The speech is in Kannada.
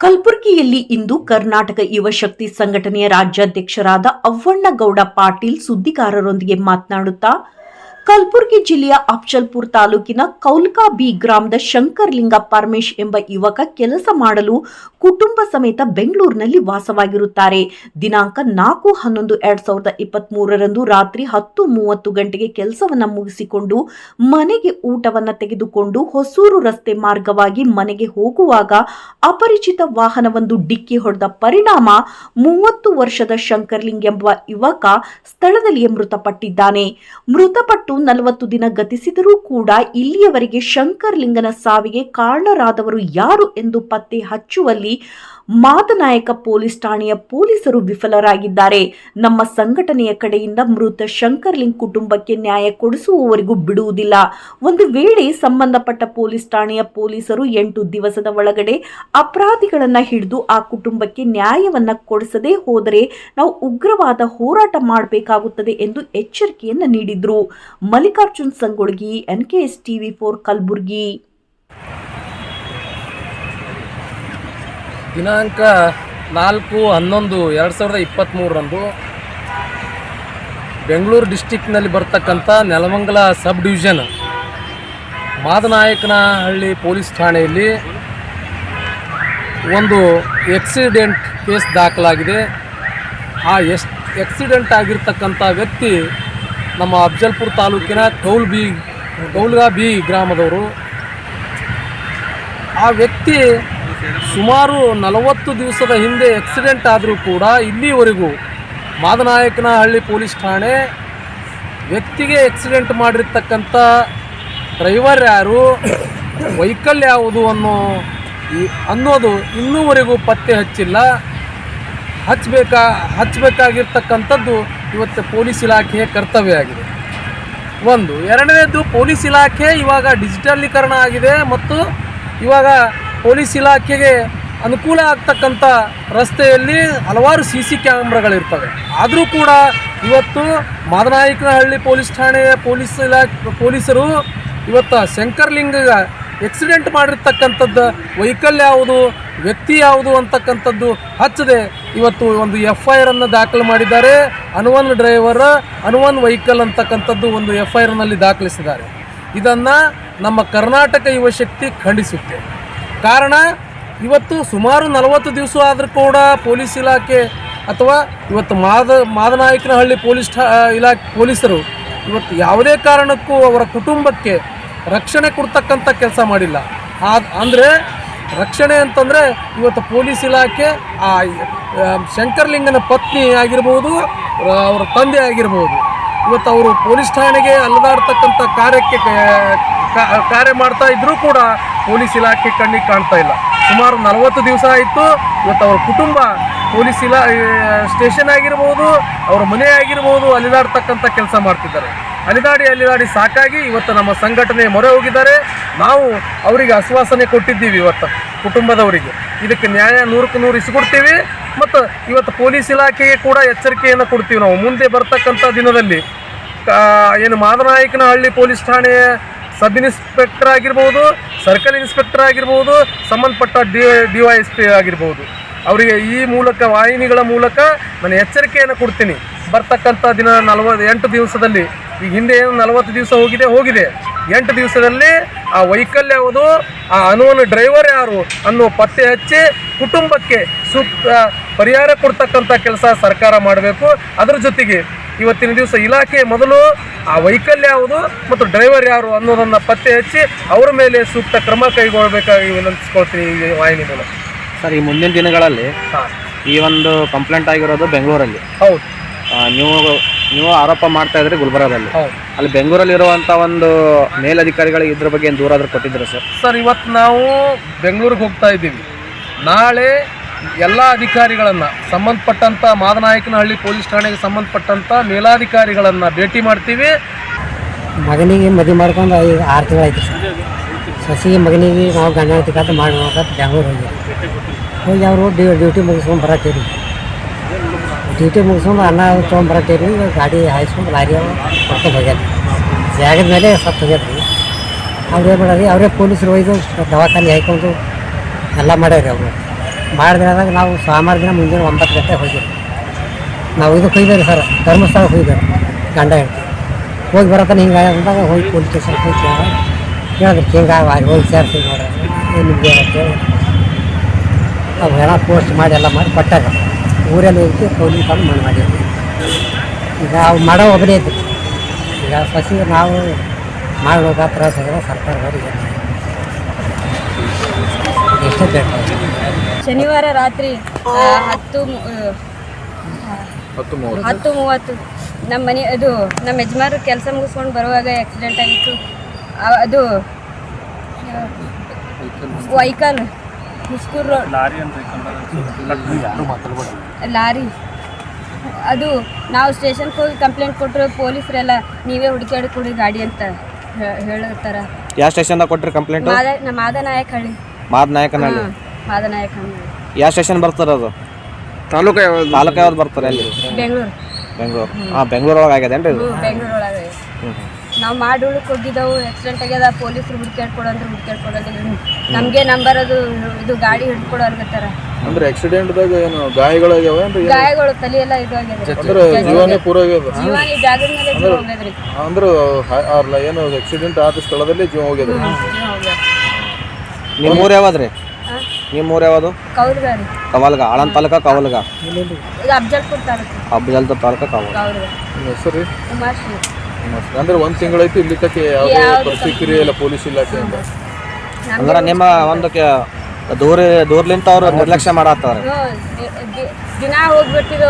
ಕಲಬುರಗಿಯಲ್ಲಿ ಇಂದು ಕರ್ನಾಟಕ ಯುವಶಕ್ತಿ ಸಂಘಟನೆಯ ರಾಜ್ಯಾಧ್ಯಕ್ಷರಾದ ಅವ್ವಣ್ಣಗೌಡ ಪಾಟೀಲ್ ಸುದ್ದಿಗಾರರೊಂದಿಗೆ ಮಾತನಾಡುತ್ತಾ ಕಲಬುರಗಿ ಜಿಲ್ಲೆಯ ಅಫ್ಜಲ್ಪುರ್ ತಾಲೂಕಿನ ಕೌಲ್ಕಾ ಬಿ ಗ್ರಾಮದ ಶಂಕರ್ಲಿಂಗ ಪರಮೇಶ್ ಎಂಬ ಯುವಕ ಕೆಲಸ ಮಾಡಲು ಕುಟುಂಬ ಸಮೇತ ಬೆಂಗಳೂರಿನಲ್ಲಿ ವಾಸವಾಗಿರುತ್ತಾರೆ. ದಿನಾಂಕ ನಾಲ್ಕು ಹನ್ನೊಂದು ಎರಡ್ ಸಾವಿರದ ಇಪ್ಪತ್ತ್ ಮೂರರಂದು ರಾತ್ರಿ ಹತ್ತು ಮೂವತ್ತು ಗಂಟೆಗೆ ಕೆಲಸವನ್ನು ಮುಗಿಸಿಕೊಂಡು ಮನೆಗೆ ಊಟವನ್ನು ತೆಗೆದುಕೊಂಡು ಹೊಸೂರು ರಸ್ತೆ ಮಾರ್ಗವಾಗಿ ಮನೆಗೆ ಹೋಗುವಾಗ ಅಪರಿಚಿತ ವಾಹನವೊಂದು ಡಿಕ್ಕಿ ಹೊಡೆದ ಪರಿಣಾಮ ಮೂವತ್ತು ವರ್ಷದ ಶಂಕರ್ಲಿಂಗ್ ಎಂಬ ಯುವಕ ಸ್ಥಳದಲ್ಲಿಯೇ ಮೃತಪಟ್ಟಿದ್ದಾನೆ. ಮೃತಪಟ್ಟು ನಲವತ್ತು ದಿನ ಗತಿಸಿದರೂ ಕೂಡ ಇಲ್ಲಿಯವರೆಗೆ ಶಂಕರ್ಲಿಂಗನ ಸಾವಿಗೆ ಕಾರಣರಾದವರು ಯಾರು ಎಂದು ಪತ್ತೆ ಹಚ್ಚುವಲ್ಲಿ ಮಾದನಾಯಕ ಪೊಲೀಸ್ ಠಾಣೆಯ ಪೊಲೀಸರು ವಿಫಲರಾಗಿದ್ದಾರೆ. ನಮ್ಮ ಸಂಘಟನೆಯ ಕಡೆಯಿಂದ ಮೃತ ಶಂಕರ್ಲಿಂಗ್ ಕುಟುಂಬಕ್ಕೆ ನ್ಯಾಯ ಕೊಡಿಸುವವರೆಗೂ ಬಿಡುವುದಿಲ್ಲ. ಒಂದು ವೇಳೆ ಸಂಬಂಧಪಟ್ಟ ಪೊಲೀಸ್ ಠಾಣೆಯ ಪೊಲೀಸರು ಎಂಟು ದಿವಸದ ಒಳಗಡೆ ಅಪರಾಧಿಗಳನ್ನ ಹಿಡಿದು ಆ ಕುಟುಂಬಕ್ಕೆ ನ್ಯಾಯವನ್ನ ಕೊಡಿಸದೇ ಹೋದರೆ ನಾವು ಉಗ್ರವಾದ ಹೋರಾಟ ಮಾಡಬೇಕಾಗುತ್ತದೆ ಎಂದು ಎಚ್ಚರಿಕೆಯನ್ನ ನೀಡಿದ್ರು. Mallikarjun Sangolgi NKS TV four Kalaburagi. ದಿನಾಂಕ ನಾಲ್ಕು ಹನ್ನೊಂದು ಎರಡು ಸಾವಿರದ ಇಪ್ಪತ್ತ್ಮೂರರಂದು ಬೆಂಗಳೂರು ಡಿಸ್ಟಿಕ್ನಲ್ಲಿ ಬರ್ತಕ್ಕಂಥ Nelamangala sub division Madanayakanahalli police ಠಾಣೆಯಲ್ಲಿ ಒಂದು ಎಕ್ಸಿಡೆಂಟ್ ಕೇಸ್ ದಾಖಲಾಗಿದೆ. ಆ ಎಸ್, ಎಕ್ಸಿಡೆಂಟ್ ಆಗಿರ್ತಕ್ಕಂಥ ವ್ಯಕ್ತಿ ನಮ್ಮ ಅಫ್ಜಲ್ಪುರ್ ತಾಲೂಕಿನ ಕೌಲ್ ಬಿ ಕೌಲ್ಗಾ ಬಿ ಗ್ರಾಮದವರು. ಆ ವ್ಯಕ್ತಿ ಸುಮಾರು ನಲವತ್ತು ದಿವಸದ ಹಿಂದೆ ಆಕ್ಸಿಡೆಂಟ್ ಆದರೂ ಕೂಡ ಇಲ್ಲಿವರೆಗೂ ಮಾದನಾಯಕನಹಳ್ಳಿ ಪೊಲೀಸ್ ಠಾಣೆ ವ್ಯಕ್ತಿಗೆ ಆಕ್ಸಿಡೆಂಟ್ ಮಾಡಿರ್ತಕ್ಕಂಥ ಡ್ರೈವರ್ ಯಾರು, ವೆಹಿಕಲ್ ಯಾವುದು ಅನ್ನೋ ಅನ್ನೋದು ಇನ್ನೂವರೆಗೂ ಪತ್ತೆ ಹಚ್ಚಿಲ್ಲ. ಹಚ್ಚಬೇಕಾ ಹಚ್ಚಬೇಕಾಗಿರ್ತಕ್ಕಂಥದ್ದು ಇವತ್ತು ಪೊಲೀಸ್ ಇಲಾಖೆಯ ಕರ್ತವ್ಯ ಆಗಿದೆ. ಒಂದು, ಎರಡನೇದು ಪೊಲೀಸ್ ಇಲಾಖೆ ಇವಾಗ ಡಿಜಿಟಲೀಕರಣ ಆಗಿದೆ ಮತ್ತು ಇವಾಗ ಪೊಲೀಸ್ ಇಲಾಖೆಗೆ ಅನುಕೂಲ ಆಗ್ತಕ್ಕಂಥ ರಸ್ತೆಯಲ್ಲಿ ಹಲವಾರು ಸಿ ಸಿ ಕ್ಯಾಮ್ರಾಗಳಿರ್ತವೆ. ಆದರೂ ಕೂಡ ಇವತ್ತು ಮಾದನಾಯಕನಹಳ್ಳಿ ಪೊಲೀಸ್ ಠಾಣೆಯ ಪೊಲೀಸ್ ಇಲಾಖೆ, ಪೊಲೀಸರು ಇವತ್ತು ಶಂಕರ್ಲಿಂಗ ಎಕ್ಸಿಡೆಂಟ್ ಮಾಡಿರ್ತಕ್ಕಂಥದ್ದು ವೆಹಿಕಲ್ ಯಾವುದು, ವ್ಯಕ್ತಿ ಯಾವುದು ಅಂತಕ್ಕಂಥದ್ದು ಹಚ್ಚದೆ ಇವತ್ತು ಒಂದು ಎಫ್ ಐ ಆರನ್ನು ದಾಖಲು ಮಾಡಿದ್ದಾರೆ. ಅನುವನ್ ಡ್ರೈವರ್, ಅನುವನ್ ವೆಹಿಕಲ್ ಅಂತಕ್ಕಂಥದ್ದು ಒಂದು ಎಫ್ ಐ ಆರ್ನಲ್ಲಿ ದಾಖಲಿಸಿದ್ದಾರೆ. ಇದನ್ನು ನಮ್ಮ ಕರ್ನಾಟಕ ಯುವಶಕ್ತಿ ಖಂಡಿಸುತ್ತೆ. ಕಾರಣ ಇವತ್ತು ಸುಮಾರು ನಲವತ್ತು ದಿವಸ ಆದರೂ ಕೂಡ ಪೊಲೀಸ್ ಇಲಾಖೆ ಅಥವಾ ಇವತ್ತು ಮಾದ ಮಾದನಾಯಕನಹಳ್ಳಿ ಪೊಲೀಸ್ ಇಲಾಖೆ ಪೊಲೀಸರು ಇವತ್ತು ಯಾವುದೇ ಕಾರಣಕ್ಕೂ ಅವರ ಕುಟುಂಬಕ್ಕೆ ರಕ್ಷಣೆ ಕೊಡ್ತಕ್ಕಂಥ ಕೆಲಸ ಮಾಡಿಲ್ಲ. ಅಂದರೆ ರಕ್ಷಣೆ ಅಂತಂದರೆ ಇವತ್ತು ಪೊಲೀಸ್ ಇಲಾಖೆ ಆ ಆ, ಶಂಕರ್ಲಿಂಗನ ಪತ್ನಿ ಆಗಿರ್ಬೋದು ಅವರ ತಂದೆ ಆಗಿರ್ಬೋದು. ಇವತ್ತು ಅವರು ಪೊಲೀಸ್ ಠಾಣೆಗೆ ಅಲ್ಲದಾಡ್ತಕ್ಕಂಥ ಕಾರ್ಯಕ್ಕೆ ಕಾರ್ಯ ಮಾಡ್ತಾ ಇದ್ದರೂ ಕೂಡ ಪೊಲೀಸ್ ಇಲಾಖೆ ಕಣ್ಣಿಗೆ ಕಾಣ್ತಾ ಇಲ್ಲ. ಸುಮಾರು ನಲವತ್ತು ದಿವಸ ಆಯಿತು, ಇವತ್ತು ಅವ್ರ ಕುಟುಂಬ ಪೊಲೀಸ್ ಇಲಾ ಸ್ಟೇಷನ್ ಆಗಿರ್ಬೋದು, ಅವ್ರ ಮನೆ ಆಗಿರ್ಬೋದು, ಅಲಿದಾಡ್ತಕ್ಕಂಥ ಕೆಲಸ ಮಾಡ್ತಿದ್ದಾರೆ. ಅಲಿದಾಡಿ ಅಲಿದಾಡಿ ಸಾಕಾಗಿ ಇವತ್ತು ನಮ್ಮ ಸಂಘಟನೆ ಮೊರೆ ಹೋಗಿದ್ದಾರೆ. ನಾವು ಅವರಿಗೆ ಆಶ್ವಾಸನೆ ಕೊಟ್ಟಿದ್ದೀವಿ ಇವತ್ತು, ಕುಟುಂಬದವರಿಗೆ. ಇದಕ್ಕೆ ನ್ಯಾಯ ನೂರಕ್ಕೆ ನೂರು ಇಸ್ಕೊಡ್ತೀವಿ. ಮತ್ತು ಇವತ್ತು ಪೊಲೀಸ್ ಇಲಾಖೆಗೆ ಕೂಡ ಎಚ್ಚರಿಕೆಯನ್ನು ಕೊಡ್ತೀವಿ ನಾವು. ಮುಂದೆ ಬರ್ತಕ್ಕಂಥ ದಿನದಲ್ಲಿ ಏನು ಮಾದನಾಯಕನಹಳ್ಳಿ ಪೊಲೀಸ್ ಠಾಣೆಯ ಸಬ್ ಇನ್ಸ್ಪೆಕ್ಟರ್ ಆಗಿರ್ಬೋದು, ಸರ್ಕಲ್ ಇನ್ಸ್ಪೆಕ್ಟರ್ ಆಗಿರ್ಬೋದು, ಸಂಬಂಧಪಟ್ಟ D D Y S P ಆಗಿರ್ಬೋದು. ಅವರಿಗೆ ಈ ಮೂಲಕ, ವಾಹಿನಿಗಳ ಮೂಲಕ ನಾನು ಎಚ್ಚರಿಕೆಯನ್ನು ಕೊಡ್ತೀನಿ. ಬರ್ತಕ್ಕಂಥ ದಿನ ನಲವತ್ತು, ಎಂಟು ದಿವಸದಲ್ಲಿ, ಈ ಹಿಂದೆ ಏನು ನಲವತ್ತು ದಿವಸ ಹೋಗಿದೆ ಹೋಗಿದೆ. ಎಂಟು ದಿವಸದಲ್ಲಿ ಆ ವೈಕಲ್ ಯಾವುದು, ಆ ಅನುವನ ಡ್ರೈವರ್ ಯಾರು ಅನ್ನೋ ಪತ್ತೆ ಹಚ್ಚಿ ಕುಟುಂಬಕ್ಕೆ ಸೂಕ್ತ ಪರಿಹಾರ ಕೊಡ್ತಕ್ಕಂಥ ಕೆಲಸ ಸರ್ಕಾರ ಮಾಡಬೇಕು. ಅದರ ಜೊತೆಗೆ ಇವತ್ತಿನ ದಿವಸ ಇಲಾಖೆ ಮೊದಲು ಆ ವೆಹಿಕಲ್ ಯಾವುದು ಮತ್ತು ಡ್ರೈವರ್ ಯಾರು ಅನ್ನೋದನ್ನು ಪತ್ತೆ ಹಚ್ಚಿ ಅವರ ಮೇಲೆ ಸೂಕ್ತ ಕ್ರಮ ಕೈಗೊಳ್ಳಬೇಕಾಗಿ ವಿನಂತಿಸ್ಕೊಳ್ತೀನಿ ಈ ವಾಹಿನಿ ಮೂಲಕ. ಸರ್ ಈ ಮುಂದಿನ ದಿನಗಳಲ್ಲಿ ಈ ಒಂದು ಕಂಪ್ಲೇಂಟ್ ಆಗಿರೋದು ಬೆಂಗಳೂರಲ್ಲಿ. ಹೌದು. ನೀವು ನೀವು ಆರೋಪ ಮಾಡ್ತಾ ಇದ್ರಿ ಗುಲ್ಬರ್ಗದಲ್ಲಿ. ಅಲ್ಲಿ ಬೆಂಗಳೂರಲ್ಲಿ ಇರುವಂಥ ಒಂದು ಮೇಲಧಿಕಾರಿಗಳಿಗೆ ಇದ್ರ ಬಗ್ಗೆ ಏನು ದೂರ ಆದ್ರೂ ಕೊಟ್ಟಿದ್ರು ಸರ್? ಸರ್ ಇವತ್ತು ನಾವು ಬೆಂಗಳೂರಿಗೆ ಹೋಗ್ತಾ ಇದ್ದೀವಿ. ನಾಳೆ ಎಲ್ಲ ಅಧಿಕಾರಿಗಳನ್ನು ಸಂಬಂಧಪಟ್ಟಂಥ ಮಾದನಾಯಕನಹಳ್ಳಿ ಪೊಲೀಸ್ ಠಾಣೆಗೆ ಸಂಬಂಧಪಟ್ಟಂಥ ಮೇಲಾಧಿಕಾರಿಗಳನ್ನು ಭೇಟಿ ಮಾಡ್ತೀವಿ. ಮಗನಿಗೆ ಮದುವೆ ಮಾಡ್ಕೊಂಡು ಐದು ಆರು ತಿಂಗಳಾಯ್ತು ಸರ್. ಸಸಿಗೆ ಮಗನಿಗೆ ನಾವು ಗಂಡ ತಿಕ್ಕಂತ ಮಾಡಿ ನೋಡಕ್ಕೆ ಬೆಂಗಳೂರು ಹೋಗಿ ಹೋಗಿ ಅವರು ಡ್ಯೂ ಡ್ಯೂಟಿ ಮುಗಿಸ್ಕೊಂಡು ಬರತ್ತೀರಿ ಡ್ಯೂಟಿ ಮುಗಿಸ್ಕೊಂಡು ಅನ್ನ ತೊಗೊಂಡು ಬರತ್ತೀರಿ ಗಾಡಿ ಹಾಯಿಸ್ಕೊಂಡು ಲಾರಿ ಮಾಡ್ಕೊಂಡು ಹೋಗ್ಯಾರ. ಜಾಗದ ಮೇಲೆ ಸತ್ತು ಹೋಗ್ಯಾರ. ಅವ್ರು ಏನು ಮಾಡೋದು ಅವರೇ ಪೊಲೀಸರು ಒಯ್ದು ದವಾಖಾನೆ ಹಾಯ್ಕೊಂಡು ಎಲ್ಲ ಮಾಡ್ಯಾರ ಅವರು. ಮಾಡಿದಾಗ ನಾವು ಸೋಮವಾರ ದಿನ ಮುಂಜಾನೆ ಒಂಬತ್ತು ಗಂಟೆ ಹೋಗಿದ್ವಿ. ನಾವು ಇದಕ್ಕೆ ಹೋಗಿದ್ದೇವೆ ಸರ್, ಧರ್ಮಸ್ಥಳಕ್ಕೆ ಹೋಗಿದ್ದೇವೆ ಗಂಡ ಹೇಳ್ತೀವಿ ಹೋಗಿ ಬರತ್ತಾನೆ ಹಿಂಗೆ ಅಂದಾಗ ಹೋಗಿ ಪೊಲೀಸ್ ಸ್ಟೇಷನ್ಗೆ ಹೋಗಿ ಕೇಳಿದ್ರೆ ಹೇಳಿದ್ರು ಹಿಂಗಾಗಿ ಅಲ್ಲಿ ಹೋಗಿ ಸೇರಿಸಿ ನೋಡ್ರಿ ನಿಮಗೆ ಅಂತೇಳಿ ಅವೆಲ್ಲ ಪೋಸ್ಟ್ ಮಾಡಿ ಎಲ್ಲ ಮಾಡಿ ಕೊಟ್ಟಾಗ ಊರಲ್ಲಿ ಹೋಗಿ ಕೌಲಿ ತಂದು ಮಣ್ಣು ಮಾಡಿದ್ವಿ ಈಗ ಅವು ಮಾಡೋ ಒಬ್ಬನೇ ಇತ್ತು ಈಗ ಸಸಿ ನಾವು ಮಾಡಬೇಕಾದ ತ್ರಾಸ ಆಗಿದೆ ಸರ್ಕಾರದವ್ರಿಗೆ. ಎಷ್ಟೇ ಬೇಕು. ಶನಿವಾರ ರಾತ್ರಿ ಹತ್ತು ಹತ್ತು ಮೂವತ್ತು. ನಮ್ಮ ಮನೆ ಅದು ನಮ್ಮ ಯಜಮಾನ್ರು ಕೆಲಸ ಮುಗಿಸ್ಕೊಂಡು ಬರುವಾಗ ಆಕ್ಸಿಡೆಂಟ್ ಆಗಿತ್ತು. ಅದು ವೈಕಲ್ ಹುಸ್ಕೂರ್ ರೋಡ್ ಲಾರಿ ಅದು ನಾವು ಸ್ಟೇಷನ್ಗೆ ಹೋಗಿ ಕಂಪ್ಲೇಂಟ್ ಕೊಟ್ಟರು ಪೊಲೀಸರೆಲ್ಲ ನೀವೇ ಹುಡುಕಾಡಿ ಕೊಡಿ ಗಾಡಿ ಅಂತ ಹೇಳತ್ತಾರ ಯಾವ ಸ್ಟೇಷನ್ದಾಗ ಕೊಟ್ಟರು ಕಂಪ್ಲೇಂಟ್? ಮಾದ ನಮ್ಮ ಮಾದನಾಯಕ ಹಳ್ಳಿ. ಮಾದ ನಾಯಕನಹಳ್ಳಿ ಹಾಂ. ಮಾದನಾಯಕ ಯಾವ ಸ್ಟೇಷನ್ ಬರ್ತಾರೆ ಅದು? ತಾಲೂಕು ಯಾವ್ದು? ತಾಲೂಕು ಯಾವ್ದು ಬರ್ತಾರೆ ಅಲ್ಲಿ? ಬೆಂಗಳೂರು. ಬೆಂಗಳೂರು. ಹಾಂ ಬೆಂಗಳೂರು ಒಳಗೆ ಆಗ್ಯದೇನ್ರಿ ಇದು? ಬೆಂಗಳೂರು ಒಳಗೆ ನಾವು ಮಾಡಿ ಉಳಕ್ ಹೋಗಿದ್ದೆವು ಆಕ್ಸಿಡೆಂಟ್ ಆಗ್ಯದ ಪೊಲೀಸರು ಹುಡ್ಕ್ಯಾಡ್ ಕೊಡಂದ್ರೆ ಹುಡ್ಕ್ಯಾಡ್ ಕೊಡೋದಿಲ್ಲ ನಮಗೆ ನಂಬರ್ ಅದು ಇದು ಗಾಡಿ ಹಿಡ್ಕೊಡೋ ಅನ್ಕೋತಾರ ಅಂದ್ರೆ ಆಕ್ಸಿಡೆಂಟ್ದಾಗ ಏನು ಗಾಯಗಳಾಗ್ಯಾವ ಅಂದ್ರೆ ಏನು? ಗಾಯಗಳು ತಲೆ ಎಲ್ಲ ಇದು ಆಗ್ಯದ ಅಂದ್ರೆ ಜೀವನೇ ಪೂರ ಆಗ್ಯದ? ಜೀವನ ಈ ಜಾಗದ ಮೇಲೆ ಜೀವ ಹೋಗ್ಯದ್ರಿ. ಅಂದ್ರೆ ಹ- ಅಲ್ಲ ಏನು ಆಕ್ಸಿಡೆಂಟ್ ಆದ ಸ್ಥಳದಲ್ಲಿ ಜೀವ ಹೋಗ್ಯದ ಜೀವ ಹೋಗ್ಯದ ನಿಮ್ಮ ಊರು ಯಾವ್ದು ರೀ? ನಿಮ್ಮ ಊರು ಯಾವುದು? ಕೌಲ್ಗಾರಿ ಕವಲ್ಗ ಆಳನ್ ತಾಲೂಕ ಕವಲ್ಗ? ಇದು ಅಫ್ಜಲ್ಪುರ್ ತಾಲೂಕು. ಅಬ್ಜಲ್ತ ತಾಲೂಕ ಕವಲ್ ಕೌಲ್ಗ. ಹೆಸರು ರೀ? ಉಮಾಶ್ರೀ. ಅಂದ್ರೆ ಒಂದ್ ತಿಂಗಳೈತಿ ಇಲ್ಲಿ ತಕ್ಕ ಯಾವುದೇ ಯಾವ್ದು ಪ್ರತಿಕ್ರಿಯೆ ಇಲ್ಲ ಪೊಲೀಸ್ ಇಲಾಖೆಯಿಂದ ಅಂದ್ರೆ ನಿಮ್ಮ ಒಂದು ಕೆ- ದೂರ ದೂರ್ಲಿಂತ ಅವ್ರು ನಿರ್ಲಕ್ಷ್ಯ ಮಾಡತ್ತಾರ ದಿನ ಹೋಗ್ಬಿಡ್ತಿದ್ದೆವು